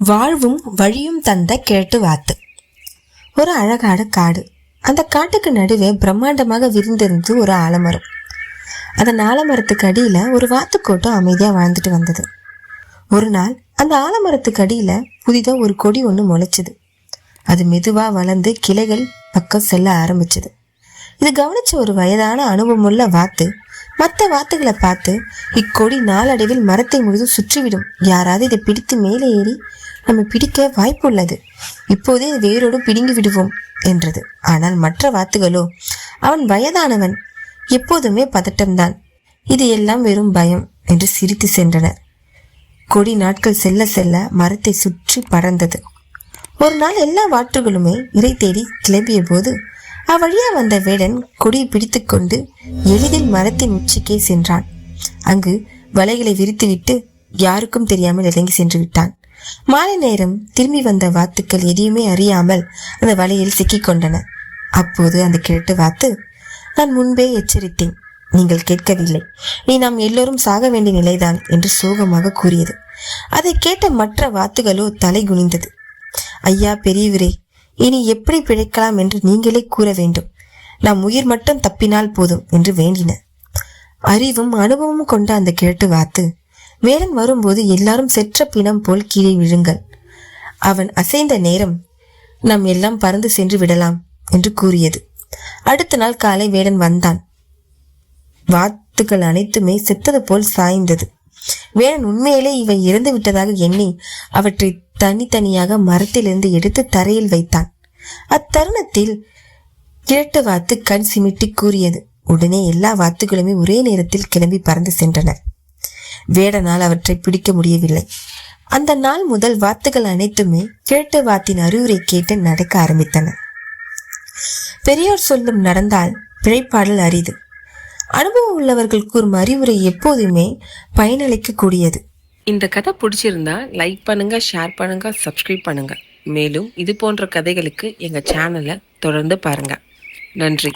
வாழ்வும் வழியும் தந்த கேட்டு வாத்து. ஒரு அழகான காடு. அந்த காட்டுக்கு நடுவே பிரம்மாண்டமாக விரிந்திருந்து ஒரு ஆலமரம். அந்த ஆலமரத்துக்கு அடியில ஒரு வாத்துக்கூட்டம் அமைதியா வாழ்ந்துட்டு வந்தது. ஒரு நாள் அந்த ஆலமரத்துக்கு அடியில புதிதா ஒரு கொடி ஒன்று முளைச்சுது. அது மெதுவா வளர்ந்து கிளைகள் பக்கம் செல்ல ஆரம்பிச்சது. இது கவனிச்ச ஒரு வயதான அனுபவமுள்ள வாத்து மற்ற வாத்துகளை பார்த்து இக்கொடி நாளடைவில் மரத்தை முழுதும் சுற்றிவிடும். யாராவது இதை பிடித்து மேலே ஏறி நம்மை பிடிக்க வாய்ப்பு உள்ளது. இப்போதே வேரோடு பிடுங்கி விடுவோம் என்றது. ஆனால் மற்ற வாத்துகளோ அவன் வயதானவன் எப்போதுமே பதட்டம்தான். இது எல்லாம் வெறும் பயம் என்று சிரித்து சென்றனர். கொடி நாட்கள் செல்ல செல்ல மரத்தை சுற்றி பறந்தது. ஒரு நாள் எல்லா வாற்றுகளுமே இறை தேடி கிளம்பிய போது அவ்வழியா வந்த வேடன் கொடியை பிடித்துக்கொண்டு எளிதில் மரத்தின் உச்சிக்கே சென்றான். அங்கு வலைகளை விரித்துவிட்டு யாருக்கும் தெரியாமல் இறங்கி சென்று விட்டான். மாலை நேரம் திரும்பி வந்த வாத்துக்கள் எதையுமே அறியாமல் அந்த வலையில் சிக்கிக் கொண்டன அப்போது அந்த கிழட்டு வாத்து நான் முன்பே எச்சரித்தேன். நீங்கள் கேட்கவில்லை. நீ நாம் எல்லோரும் சாக வேண்டிய நிலைதான் என்று சோகமாக கூறியது. அதை கேட்ட மற்ற வாத்துகளோ தலை குனிந்தது. ஐயா பெரியவரே இனி எப்படி பிழைக்கலாம் என்று நீங்களே கூற வேண்டும். நாம் உயிர் மட்டும் தப்பினால் போதும் என்று வேண்டின. அறிவும் அனுபவமும் கொண்ட அந்த கிழட்டு வாத்து வேடன் வரும்போது எல்லாரும் செற்ற பிணம் போல் கீழே விழுங்கள். அவன் அசைந்த நேரம் நாம் எல்லாம் பறந்து சென்று விடலாம் என்று கூறியது. அடுத்த நாள் காலை வேடன் வந்தான். வாத்துக்கள் அனைத்துமே செத்தது போல் சாய்ந்தது. வேடன் உண்மையிலே இவை இறந்து விட்டதாக எண்ணி அவற்றை தனித்தனியாக மரத்திலிருந்து எடுத்து தரையில் வைத்தான். அத்தருணத்தில் கிழட்டு வாத்து கண் சிமிட்டி கூறியது. உடனே எல்லா வாத்துகளுமே ஒரே நேரத்தில் கிளம்பி பறந்து சென்றனர் வேடனால் அவற்றை பிடிக்க முடியவில்லை. அந்த நாள் முதல் வாத்துகள் அனைத்துமே கிழட்டு வாத்தின் அறிவுரை கேட்டு நடக்க ஆரம்பித்தன. பெரியோர் சொல்லும் நடந்தால் பிழைப்பாடல் அரிது. அனுபவம் உள்ளவர்கள் கூறும் அறிவுரை எப்போதுமே பயனளிக்க கூடியது. இந்த கதை பிடிச்சிருந்தா லைக் பண்ணுங்க ஷேர் பண்ணுங்க சப்ஸ்கிரைப் பண்ணுங்க. மேலும் இது போன்ற கதைகளுக்கு எங்க சேனலை தொடர்ந்து பாருங்க. நன்றி.